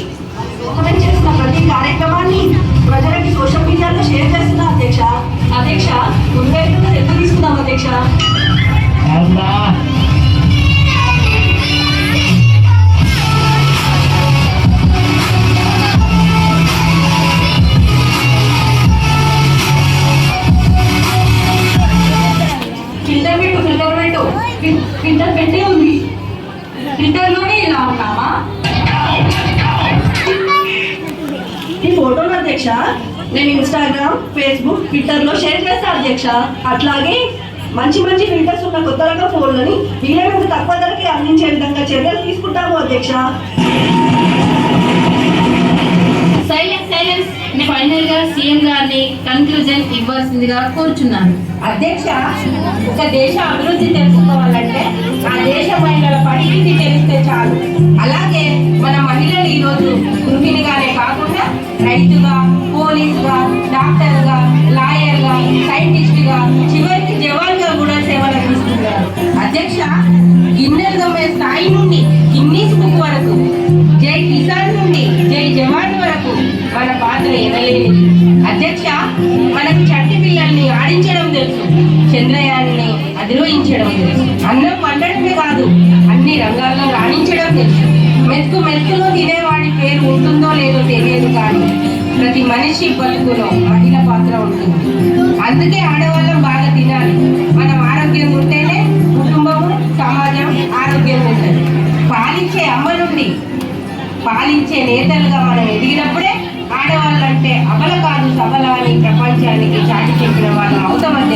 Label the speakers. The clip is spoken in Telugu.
Speaker 1: గవర్నమెంట్ చేస్తున్న ప్రతి కార్యక్రమాన్ని ప్రజలకి సోషల్ మీడియాలో షేర్ చేస్తున్నా అధ్యక్ష. అధ్యక్ష ముందైతే ఎందుకు తీసుకుందాం అధ్యక్ష? ఫిల్టర్ పెట్టు ఉంది. ఫిల్టర్లోనే ఇలా ఉన్నామా అధ్యక్ష. నేను ఇన్స్టాగ్రామ్ ఫేస్బుక్ ట్విట్టర్లో షేర్ చేస్తాను అధ్యక్ష. అట్లాగే మంచి మంచి ఫిల్టర్స్ ఉన్న కొత్త రకం ఫోన్లని వీలైనంత తక్కువ ధరకి అందించే విధంగా చర్యలు తీసుకుంటాము అధ్యక్ష.
Speaker 2: సైలెన్స్ సైలెన్స్ ఫైనల్గా సీఎం గారిని కన్క్లూజన్ ఇవ్వాల్సిందిగా కోరుచున్నాను.
Speaker 3: అధ్యక్ష ఒక దేశ అభివృద్ధి తెలుసుకోవాలంటే పోలీసుగా డాక్టర్గా లాయర్గా సైంటిస్ట్గా చివరికి జవాన్గా కూడా సేవలు అందిస్తున్నారు. అధ్యక్ష గిన్నెలు దమ్మే స్థాయి నుండి గిన్నీస్ బుక్ వరకు జై కిసాన్ నుండి జై జవాన్ వరకు మన పాత్ర ఏమలేదు అధ్యక్ష మనకు చట్టి పిల్లల్ని ఆడించడం తెలుసు చంద్రయాన్ని అధిరోహించడం తెలుసు అన్నం వండడమే కాదు అన్ని రంగాల్లో రాణించడం తెలుసు. మెతుకు మెతుకులో తినేవాడి పేరు ఉంటుందో లేదో తెలియదు కానీ ప్రతి మనిషి బతుకులో మహిళ పాత్ర ఉంటుంది. అందుకే ఆడవాళ్ళం బాగా తినాలి. మనం ఆరోగ్యంగా ఉంటేనే కుటుంబము సమాజం ఆరోగ్యంగా ఉంటుంది. పాలించే అమ్మ నుండి పాలించే నేతలుగా మనం ఎదిగినప్పుడే ఆడవాళ్ళంటే అబల కాదు సబల అని ప్రపంచానికి చాటి చెప్పిన వాళ్ళం అవుతామని